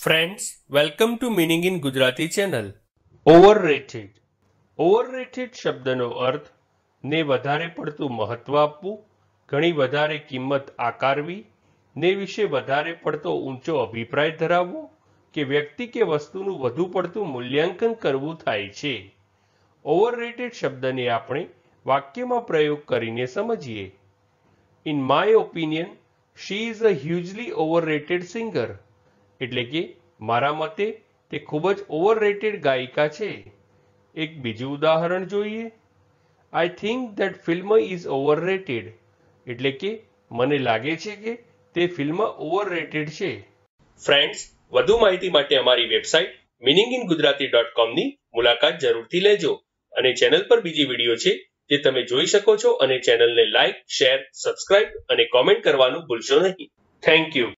Friends welcome to meaning in Gujarati channel overrated overrated શબ્દનો અર્થ, ને વધારે પડતું મહત્વ આપવું, ઘણી વધારે કિંમત આકારવી, ને વિશે વધારે પડતો ઊંચો અભિપ્રાય ધરાવવો, કે વ્યક્તિ કે વસ્તુનું વધુ પડતું મૂલ્યાંકન કરવું થાય છે. ઓવરરેટેડ શબ્દને આપણે વાક્યમાં પ્રયોગ કરીને સમજીએ. In my opinion she is a hugely overrated singer એટલે કે મારા મતે તે ખૂબ જ ઓવરરેટેડ ગાયિકા છે. એક બીજું ઉદાહરણ જોઈએ. I think that film is overrated એટલે કે મને લાગે છે કે તે ફિલ્મ ઓવરરેટેડ છે. ફ્રેન્ડ્સ વધુ માહિતી માટે અમારી website meaning in Gujarati dot કોમની મુલાકાત જરૂરથી લેજો અને ચેનલ પર બીજી વીડિયો છે જે તમે જોઈ શકો છો અને ચેનલને લાઇક શેર સબસ્ક્રાઇબ અને કોમેન્ટ કરવાનું ભૂલશો નહીં. Thank you